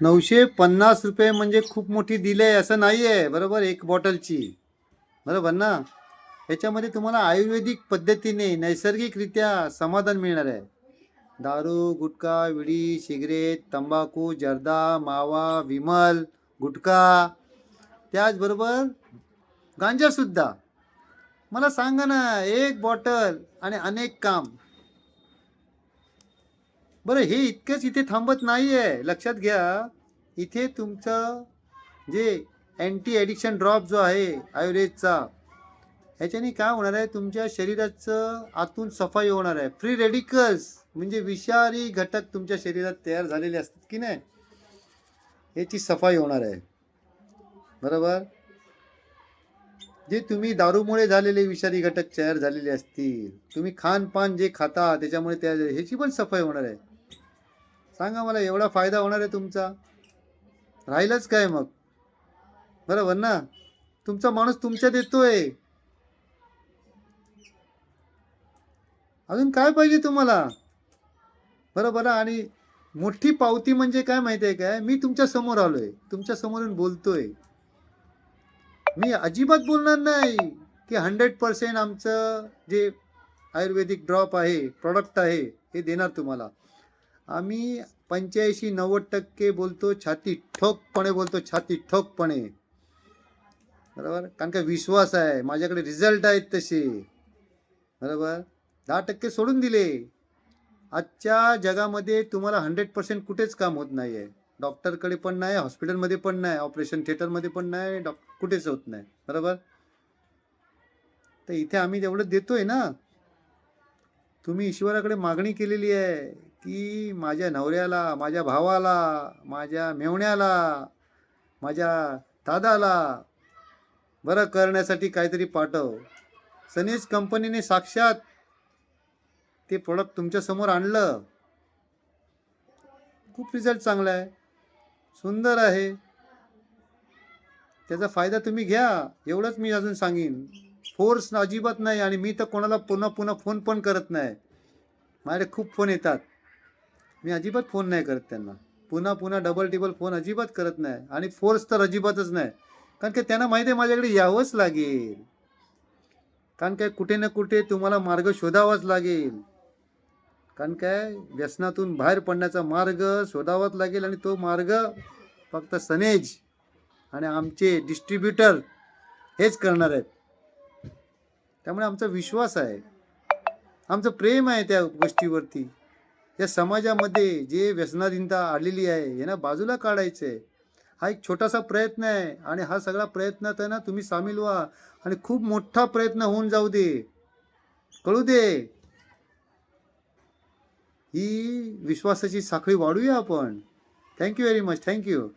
नऊशे पन्नास रुपये म्हणजे खूप मोठी दिले आहे असं नाही आहे बरोबर? एक बॉटलची बरोबर ना? याच्यामध्ये तुम्हाला आयुर्वेदिक पद्धतीने नैसर्गिकरित्या समाधान मिळणार आहे. दारू गुटखा विडी सिगरेट तंबाखू जर्दा मावा विमल गुटखा त्याचबरोबर गांजासुद्धा मला सांगा ना एक बॉटल आणि अनेक काम. बरं हे इतकंच इथे थांबत नाही आहे लक्षात घ्या इथे तुमचं जे अँटी ॲडिक्शन ड्रॉप जो आहे आयुर्वेदचा ह्याच्याने काय होणार आहे? तुमच्या शरीराचं आतून सफाई होणार आहे. फ्री रेडिकल्स म्हणजे विषारी घटक तुमच्या शरीरात तयार झालेले असतात की नाही? याची सफाई होणार आहे. बरोबर? जे तुम्ही दारूमुळे झालेले विषारी घटक तयार झालेले असतील तुम्ही खानपान जे खाता त्याच्यामुळे तयार ह्याची पण सफाई होणार आहे. सांगा मला एवढा फायदा होणार आहे तुमचा? राहिलंच काय मग? बरोबर ना? तुमचा माणूस तुमच्या देतोय अजून काय पाहिजे तुम्हाला? बरोबर आणि मोठी पावती म्हणजे काय माहिती आहे काय? मी तुमच्यासमोर आलोय. तुमच्या समोरून बोलतोय. मी अजिबात बोलणार नाही की हंड्रेड पर्सेंट आमचं जे आयुर्वेदिक ड्रॉप आहे प्रॉडक्ट आहे हे देणार तुम्हाला. आम्ही पंच्याऐंशी नव्वद टक्के बोलतो छाती ठोकपणे बोलतो छाती ठोकपणे. बरोबर? कारण का विश्वास आहे. माझ्याकडे रिझल्ट आहेत तसे. बरोबर? दहा टक्के सोडून दिले. आजच्या जगामध्ये तुम्हाला हंड्रेड पर्सेंट कुठेच काम होत नाही आहे डॉक्टरकडे पण नाही हॉस्पिटलमध्ये पण नाही ऑपरेशन थिएटरमध्ये पण नाही डॉक कुठेच होत नाही. बरोबर? तर इथे आम्ही तेवढं देतोय ना तुम्ही ईश्वराकडे मागणी केलेली आहे. की माझ्या नवऱ्याला माझ्या भावाला माझ्या मेवण्याला माझ्या दादाला बरं करण्यासाठी काहीतरी पाठव. सनीज कंपनीने साक्षात ते प्रोडक्ट तुमच्यासमोर आणलं. खूप रिझल्ट चांगला आहे. सुंदर आहे. त्याचा फायदा तुम्ही घ्या. एवढंच मी अजून सांगेन. फोर्स अजिबात नाही आणि मी तर कोणाला पुन्हा पुन्हा फोन पण करत नाही. माझ्याकडे खूप फोन येतात. मी अजिबात फोन नाही करत त्यांना. पुन्हा पुन्हा डबल टिबल फोन अजिबात करत नाही. आणि फोर्स तर अजिबातच नाही. कारण की त्यांना माहिती आहे माझ्याकडे यावंच लागेल. कारण काय कुठे ना कुठे तुम्हाला मार्ग शोधावाच लागेल. कारण काय व्यसनातून बाहेर पडण्याचा मार्ग शोधावाच लागेल आणि तो मार्ग फक्त सनेज आणि आमचे डिस्ट्रीब्युटर हेच करणार आहेत. त्यामुळे आमचा विश्वास आहे. आमचं प्रेम आहे त्या गोष्टीवरती. या समाजामध्ये जे व्यसनाधीनता आलेली आहे यांना बाजूला काढायचं आहे हा एक छोटासा प्रयत्न आहे आणि हा सगळा प्रयत्न त्यांना तुम्ही सामील व्हा आणि खूप मोठा प्रयत्न होऊन जाऊ दे. कळू दे. ही विश्वासाची साखळी वाढूया आपण. Thank you very much thank you